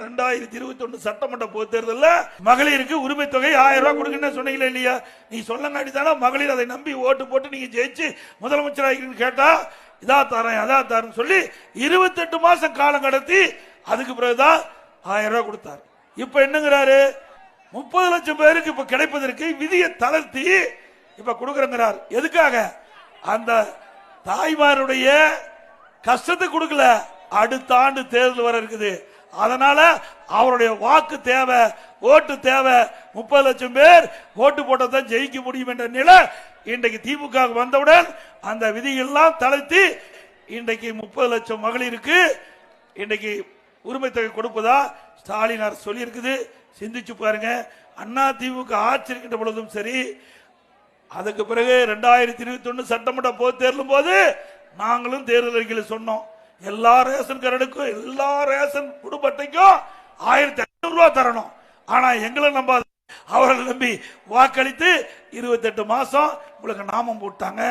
ரெண்டாயிரத்தி இருபத்தி ஒன்று சட்டமன்ற பொது தேர்தலில் மகளிருக்கு உரிமை தொகை ஆயிரம் ரூபாய் கொடுக்குன்னு சொன்னீங்களா இல்லையா? நீ சொல்லங்காட்டி தானே மகளிர் அதை நம்பி ஓட்டு போட்டு நீங்க ஜெயிச்சு முதலமைச்சர் ஆகிறீங்கன்னு கேட்டா இதா தரேன் அதா தரேன் சொல்லி இருபத்தெட்டு மாசம் காலம் கடத்தி அதுக்கு பிறகுதான் ஆயிரம் ரூபாய் கொடுத்தாரு. இப்ப என்னங்கிறாரு? முப்பது லட்சம் பேருக்கு இப்ப கிடைப்பதற்கு விதியை தளர்த்தி இப்ப கொடுக்கறங்கிறார். எதுக்காக? அந்த தாய்மாருடைய கஷ்டத்தை கொடுக்கல. அடுத்த ஆண்டு தேர்தல் வர இருக்குது. அதனால அவருடைய வாக்கு தேவை ஓட்டு தேவை. முப்பது லட்சம் பேர் ஓட்டு போட்டதான் ஜெயிக்க முடியும் என்ற நிலை இன்றைக்கு திமுக வந்தவுடன் அந்த விதிகள்லாம் தளர்த்தி இன்றைக்கு முப்பது லட்சம் மகளிருக்கு இன்றைக்கு உரிமை தொகை கொடுப்பதா ஸ்டாலின் அரசு சொல்லியிருக்குது. சிந்திச்சு பாருங்க. அண்ணா திமுக ஆட்சி இருக்கின்ற பொழுதும் சரி அதுக்கு பிறகு ரெண்டாயிரத்தி இருபத்தி ஒன்னு சட்டமன்ற போது தேர்தலும் போது நாங்களும் தேர்தல் அறிக்கையில் சொன்னோம். எல்லா ரேஷன் கார்டுக்கும் எல்லா ரேஷன் குடும்பத்தைக்கும் ஆயிரத்தி ஐநூறு ரூபாய் தரணும். ஆனா எங்களை நம்ப அவர்களை நம்பி வாக்களித்து இருபத்தெட்டு மாசம் உங்களுக்கு நாமம் போட்டாங்க.